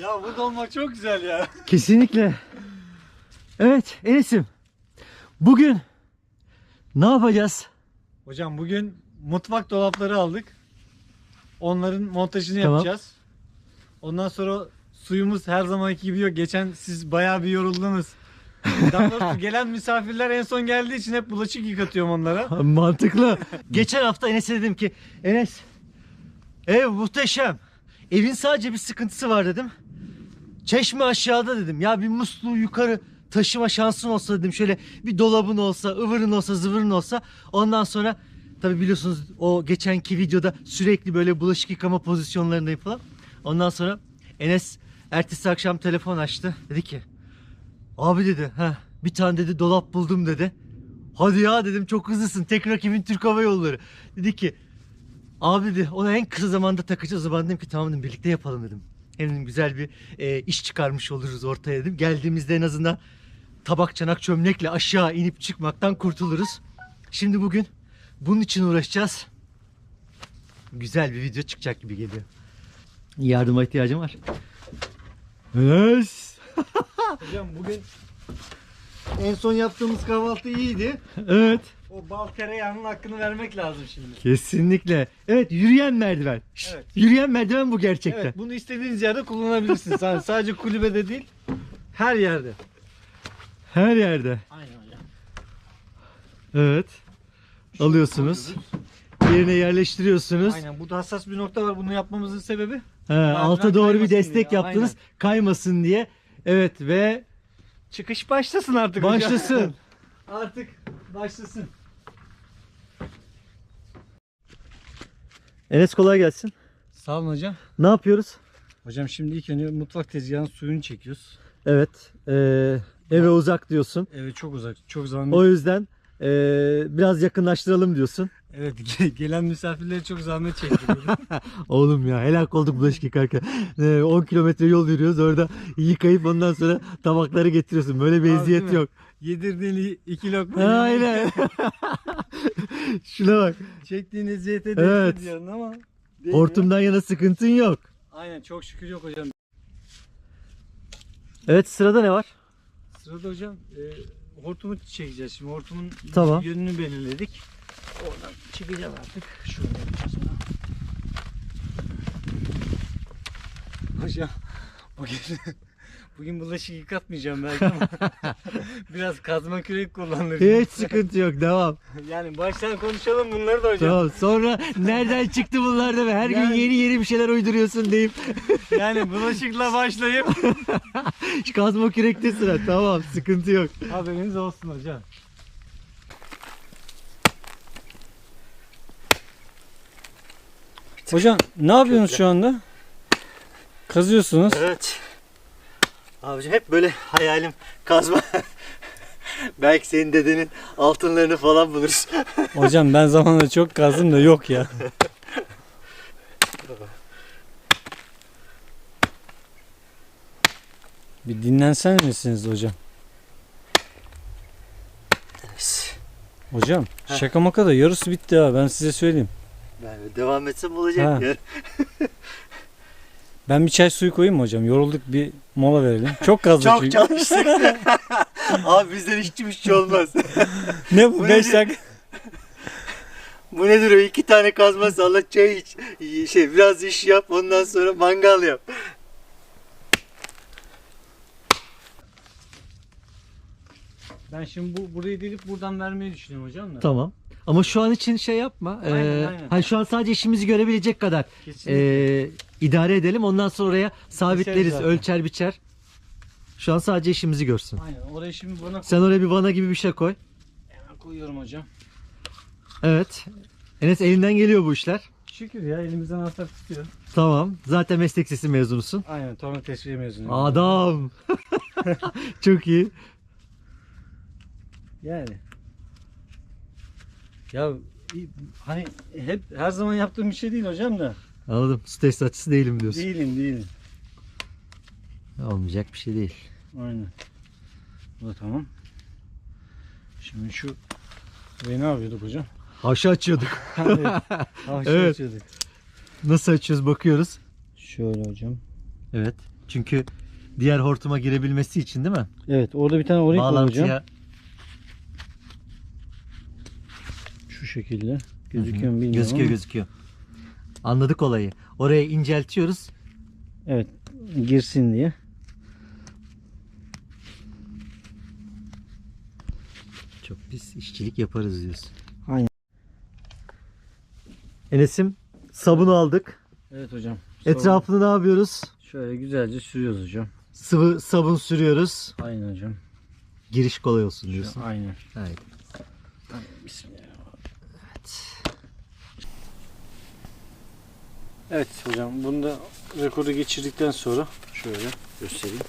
Ya burada olmak çok güzel ya. Kesinlikle. Evet Enes'im. Bugün ne yapacağız? Hocam bugün mutfak dolapları aldık. Onların montajını Tamam. yapacağız. Ondan sonra suyumuz her zamanki gibi yok. Geçen siz bayağı bir yoruldunuz. Daha doğrusu gelen misafirler en son geldiği için hep bulaşık yıkatıyorum onlara. Mantıklı. Geçen hafta Enes'e dedim ki Enes ev muhteşem. Evin sadece bir sıkıntısı var dedim. Çeşme aşağıda dedim. Ya bir musluğu yukarı taşıma şansın olsa dedim. Şöyle bir dolabın olsa, ıvırın olsa, zıvırın olsa. Ondan sonra tabi biliyorsunuz o geçenki videoda sürekli böyle bulaşık yıkama pozisyonlarındayım falan. Ondan sonra Enes ertesi akşam telefon açtı. Dedi ki abi dedi ha bir tane dedi dolap buldum dedi. Hadi ya dedim çok hızlısın. Tek rakibin Türk Hava Yolları. Dedi ki abi dedi onu en kısa zamanda takacağız. O zaman dedim ki tamam dedim birlikte yapalım dedim. Hem dedim, güzel bir e, iş çıkarmış oluruz ortaya dedim. Geldiğimizde en azından tabak çanak çömlekle aşağı inip çıkmaktan kurtuluruz. Şimdi bugün bunun için uğraşacağız. Güzel bir video çıkacak gibi geliyor. Yardıma ihtiyacım var. Yes. Hocam bugün en son yaptığımız kahvaltı iyiydi. Evet. O bal tereyağının hakkını vermek lazım şimdi. Kesinlikle. Evet yürüyen merdiven. Şşt, Evet. Yürüyen merdiven bu gerçekten. Evet bunu istediğiniz yerde kullanabilirsiniz. Sadece kulübede değil her yerde. Her yerde. Aynen hocam. Evet. Alıyorsunuz. Yerine yerleştiriyorsunuz. Aynen burada hassas bir nokta var. Bunu yapmamızın sebebi He, alta doğru bir kaymasın destek diye, yaptınız. Kaymasın diye. Evet ve çıkış başlasın artık hocam. başlasın. artık başlasın. Enes kolay gelsin. Sağ olun hocam. Ne yapıyoruz? Hocam şimdi ilk önce mutfak tezgahının suyunu çekiyoruz. Evet. eee, eve uzak diyorsun. Evet çok uzak. Çok zahmet. O yüzden eee, biraz yakınlaştıralım diyorsun. Evet ge- gelen misafirlere çok zahmet çektiriyorum. Oğlum ya helak olduk bulaşık yıkarken. Ee, 10 kilometre yol yürüyoruz orada yıkayıp ondan sonra tabakları getiriyorsun. Böyle bir Abi, eziyet yok. Yedirdiğin iki lokma. Aynen. Şuna bak. Çektiğin eziyete Evet. diyorsun ama. Hortumdan yana sıkıntın yok. Aynen çok şükür yok hocam. Evet sırada ne var? Sırada hocam e, hortumu çekeceğiz şimdi. Hortumun Tamam. yönünü belirledik. Oradan çekeceğim artık. Şöyle yapacağız. Hocam bugün bugün bulaşık yıkatmayacağım belki ama biraz kazma kürek kullanırım. Hiç sıkıntı yok devam. Yani baştan konuşalım bunları da hocam. Tamam. Sonra nereden çıktı bunlar da be? Her gün Yani- yeni yeni bir şeyler uyduruyorsun deyip Yani bulaşıkla başlayıp kazma kürekte sıra. Tamam sıkıntı yok. haberiniz olsun hocam. Hocam ne yapıyorsunuz şu anda? Kazıyorsunuz. Evet. Abicim hep böyle hayalim kazma. Belki senin dedenin altınlarını falan buluruz. Hocam ben zamanında çok kazdım da yok ya. Bir dinlensen misiniz hocam? Hocam Heh. şaka maka da yarısı bitti ha ben size söyleyeyim. Ben devam etsem olacak. Ha. ya. Ben bir çay suyu koyayım mı hocam? Yorulduk bir mola verelim. Çok kazdık Çok çünkü. çalıştık. Abi bizden hiçbir şey olmaz. Ne bu Bu 5 ne? dakika? Bu nedir o? İki tane kazma salla çay iç. Şey biraz iş yap ondan sonra mangal yap. Ben şimdi bu burayı delip buradan vermeyi düşünüyorum hocam da. Tamam. Ama şu an için şey yapma. Ee, Aynen, aynen. Hani şu an sadece işimizi görebilecek kadar Kesinlikle. ee, idare edelim. Ondan sonra oraya sabitleriz, zaten. ölçer biçer. Şu an sadece işimizi görsün. Aynen oraya şimdi bana Sen oraya bir vana gibi bir şey koy. Hemen koyuyorum hocam. Evet. Enes elinden geliyor bu işler. Şükür ya elimizden aslar tutuyor. Tamam. Zaten meslek lisesi mezunusun. Aynen torna tesviye mezunuyum. Adam. Çok iyi. Yani. Ya hani hep her zaman yaptığım bir şey değil hocam da. Anladım. Su tesisatçısı değilim diyorsun. Değilim değilim. Olmayacak bir şey değil. Aynen. Bu da tamam. Şimdi şu Burayı ne yapıyorduk hocam? Haşa açıyorduk. evet. Ah, Evet. evet. Nasıl açıyoruz bakıyoruz. Şöyle hocam. Evet. Çünkü diğer hortuma girebilmesi için değil mi? Evet orada bir tane oraya Bağlantıya Şu şekilde. Gözüküyor mu bilmiyorum gözüküyor gözüküyor. Anladık olayı. Oraya inceltiyoruz. Evet girsin diye. Çok pis işçilik yaparız diyorsun. Aynen. Enes'im sabunu aldık. Evet hocam. Etrafını ne yapıyoruz? Şöyle güzelce sürüyoruz hocam. Sıvı sabun sürüyoruz. Aynen hocam. Giriş kolay olsun diyorsun. Aynen. Haydi. Bismillah. Evet hocam bunu da rekoru geçirdikten sonra şöyle göstereyim.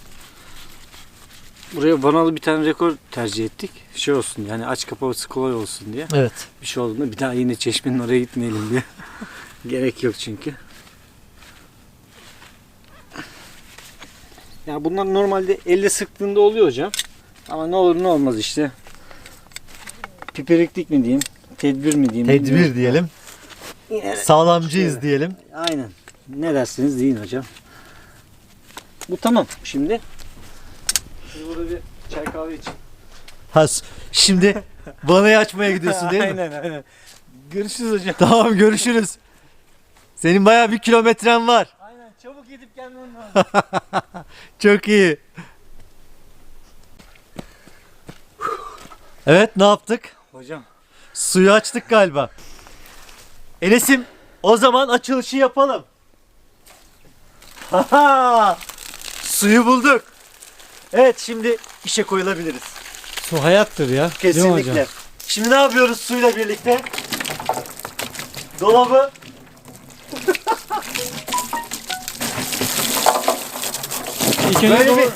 Buraya vanalı bir tane rekor tercih ettik. Şey olsun yani aç kapaması kolay olsun diye. Evet. Bir şey olduğunda bir daha yine çeşmenin oraya gitmeyelim diye. Gerek yok çünkü. Ya bunlar normalde elle sıktığında oluyor hocam. Ama ne olur ne olmaz işte. Piperiklik mi diyeyim? Tedbir mi diyeyim? Tedbir bilmiyorum. diyelim. Yine Sağlamcıyız Şöyle. diyelim. Aynen. Ne dersiniz deyin hocam. Bu tamam şimdi. Şimdi burada bir çay kahve için. Ha, şimdi vanayı açmaya gidiyorsun değil mi? aynen aynen. Görüşürüz hocam. Tamam görüşürüz. Senin bayağı bir kilometren var. Aynen çabuk gidip gelmem lazım. Çok iyi. Evet ne yaptık? hocam. Suyu açtık galiba. Enes'im o zaman açılışı yapalım. Haha! Suyu bulduk. Evet şimdi işe koyulabiliriz. Su hayattır ya. Değil mi hocam? Kesinlikle. Şimdi ne yapıyoruz suyla birlikte? Dolabı İlk önce böyle dolu- bir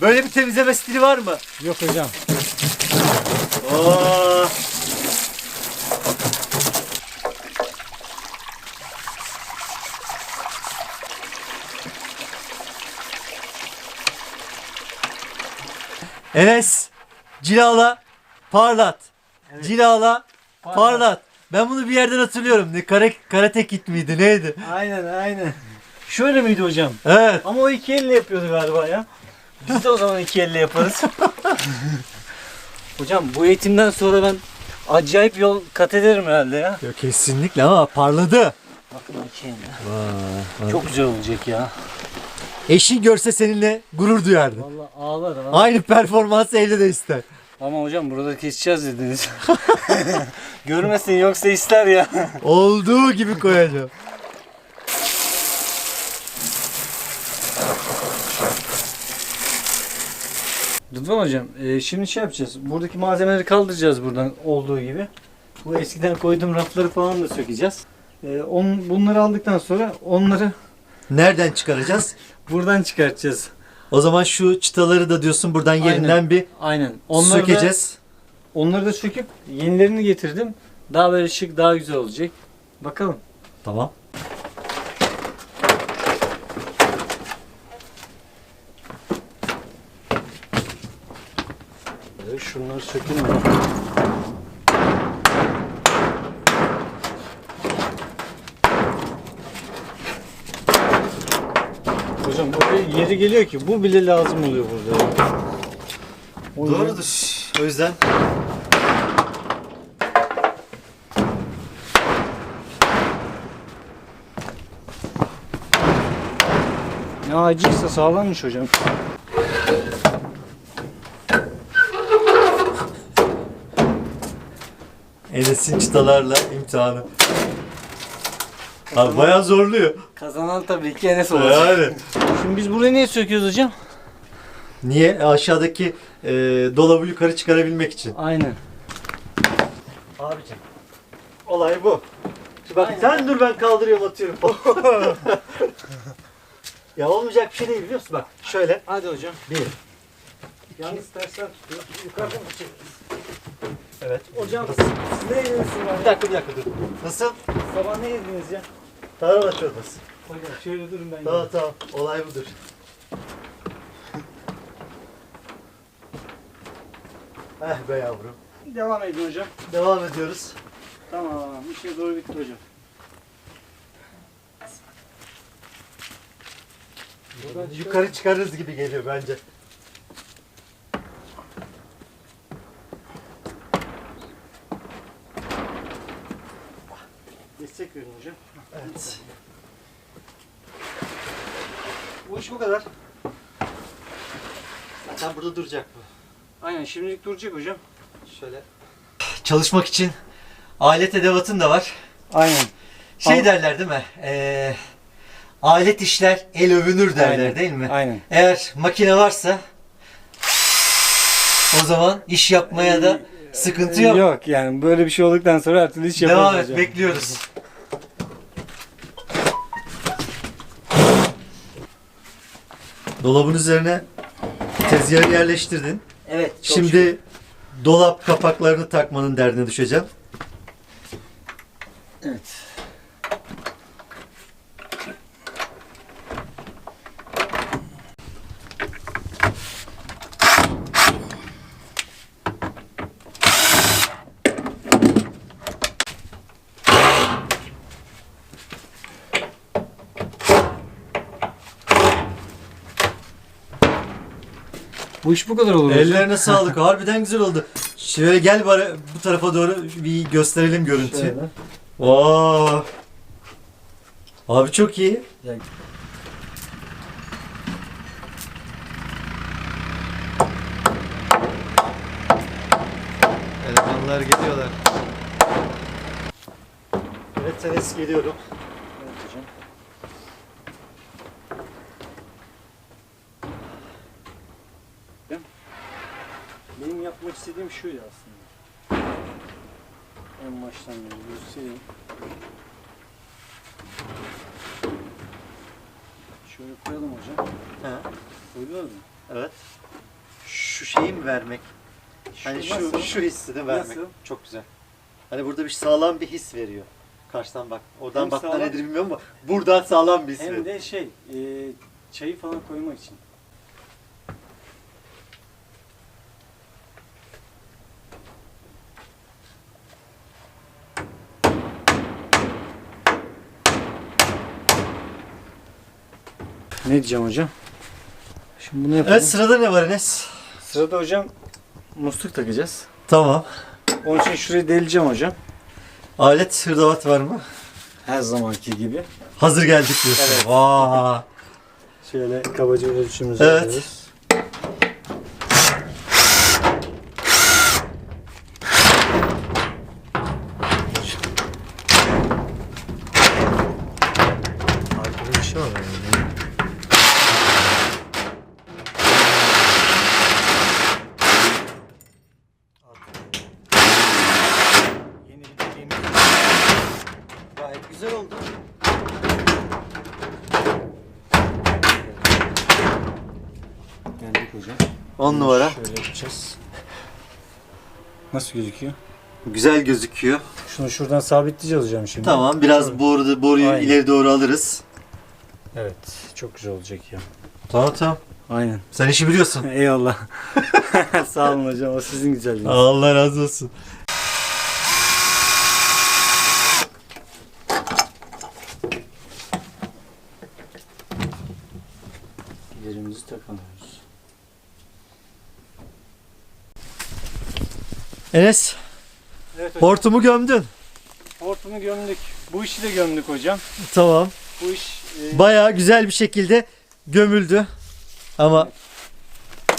böyle bir temizleme stili var mı? Yok hocam. Oo. Enes cilala parlat. Cilala parlat. Ben bunu bir yerden hatırlıyorum. Ne kare, karate kit miydi neydi? Aynen aynen. Şöyle miydi hocam? Evet. Ama o iki elle yapıyordu galiba ya. Biz de o zaman iki elle yaparız. hocam bu eğitimden sonra ben acayip yol kat ederim herhalde ya. Yok kesinlikle ama parladı. Bakın iki elle. Çok güzel olacak ya. Eşin görse seninle gurur duyardı. Vallahi ağlar ha. Aynı performansı evde de ister. Ama hocam burada keseceğiz dediniz. Görmesin yoksa ister ya. Olduğu gibi koyacağım. Rıdvan hocam e, şimdi şey yapacağız. Buradaki malzemeleri kaldıracağız buradan olduğu gibi. Bu eskiden koyduğum rafları falan da sökeceğiz. E, on, bunları aldıktan sonra onları Nereden çıkaracağız? buradan çıkartacağız. O zaman şu çıtaları da diyorsun buradan yerinden Aynen. bir Aynen. Onları Da, sökeceğiz. onları da söküp yenilerini getirdim. Daha böyle şık, daha güzel olacak. Bakalım. Tamam. Şunları sökeyim mi? Hocam buraya yeri geliyor ki bu bile lazım oluyor burada. O yüzden- Doğrudur. O yüzden Ne acıysa sağlammış hocam. Enes'in çıtalarla imtihanı. Abi bayağı zorluyor. Kazanan tabii ki Enes olacak. Yani. Şimdi biz burayı niye söküyoruz hocam? Niye? E, Aşağıdaki e, dolabı yukarı çıkarabilmek için. Aynen. Abicim. Olay bu. Şimdi bak sen dur ben kaldırıyorum atıyorum. ya olmayacak bir şey değil biliyor musun? Bak şöyle. Hadi hocam. Bir. Yalnız tersten tutuyor. Yukarıdan mı çekeceğiz? Evet. Hocam siz ne yediniz Bir ya? dakika bir dakika dur. Nasıl? Sabah ne yediniz ya? Tarhana çorbası. Hocam şöyle durun ben. Tamam tamam. Olay budur. Eh be yavrum. Devam edin hocam. Devam ediyoruz. Tamam. işe doğru bitti hocam. Yukarı çıkarırız gibi geliyor bence. Destek verin hocam. Evet. Bu kadar. Zaten burada duracak bu. Aynen şimdilik duracak hocam. Şöyle. Çalışmak için alet edevatın da var. Aynen. Şey Ama- derler değil mi? Ee, alet işler el övünür derler Aynen. değil mi? Aynen. Eğer makine varsa o zaman iş yapmaya da sıkıntı yok. Yok yani böyle bir şey olduktan sonra her türlü iş yaparız Devam et bekliyoruz. Dolabın üzerine tezgahı yerleştirdin. Evet. çok Şimdi şükür. dolap kapaklarını takmanın derdine düşeceğim. Evet. Bu iş bu kadar olur. Ellerine sağlık. Harbiden güzel oldu. Şöyle gel bari bu tarafa doğru bir gösterelim görüntüyü. Şöyle. Oo. Abi çok iyi. Ya- Elemanlar geliyorlar. Evet Enes geliyorum. Evet hocam. Yapmak istediğim şuydu aslında. En baştan beri göstereyim. Şöyle koyalım hocam. Ha, Koyuyoruz mu? evet. Şu şeyi mi vermek? Hani şu nasıl? şu hissi de vermek. Nasıl? Çok güzel. Hani burada bir sağlam bir his veriyor. Karşıdan bak. Oradan Hem baktan sağlam- nedir bilmiyorum ama buradan sağlam bir his Hem veriyor. de şey, e, çayı falan koymak için. Ne diyeceğim hocam? Şimdi bunu yapalım. Evet sırada ne var Enes? Sırada hocam musluk takacağız. Tamam. Onun için şurayı deleceğim hocam. Alet hırdavat var mı? Her zamanki gibi. Hazır geldik diyorsun. Evet. Vay. Şöyle kabaca ölçümüzü Evet. alıyoruz. Bir şey var yani. Yeni bir deliğimiz. Gayet güzel oldu. Geldik hocam. 10 numara. Şöyle yapacağız. Nasıl gözüküyor? Güzel gözüküyor. Şunu şuradan sabitleyeceğiz hocam şimdi. Tamam biraz boru, boruyu Aynen. ileri doğru alırız. Evet. Çok güzel olacak ya. Tamam tamam. Aynen. Sen işi biliyorsun. Eyvallah. Sağ olun hocam. O sizin güzelliğiniz. Allah razı olsun. Enes Evet hocam. hortumu gömdün. Hortumu gömdük. Bu işi de gömdük hocam. Tamam. Bu iş e, Bayağı güzel bir şekilde gömüldü. Ama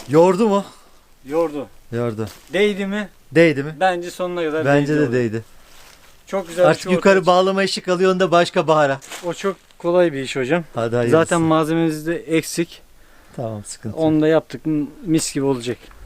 yordu mu? yordu. Yordu. Değdi mi? Değdi mi? Bence sonuna kadar Bence değdi de değdi. Çok güzel bir Artık şey yukarı ortaya bağlama işi kalıyor onda başka bahara. çıktı. O çok kolay bir iş hocam. Hadi hayırlısı. Zaten malzememiz de eksik. tamam sıkıntı. yok. Onu da yaptık mı mis gibi olacak.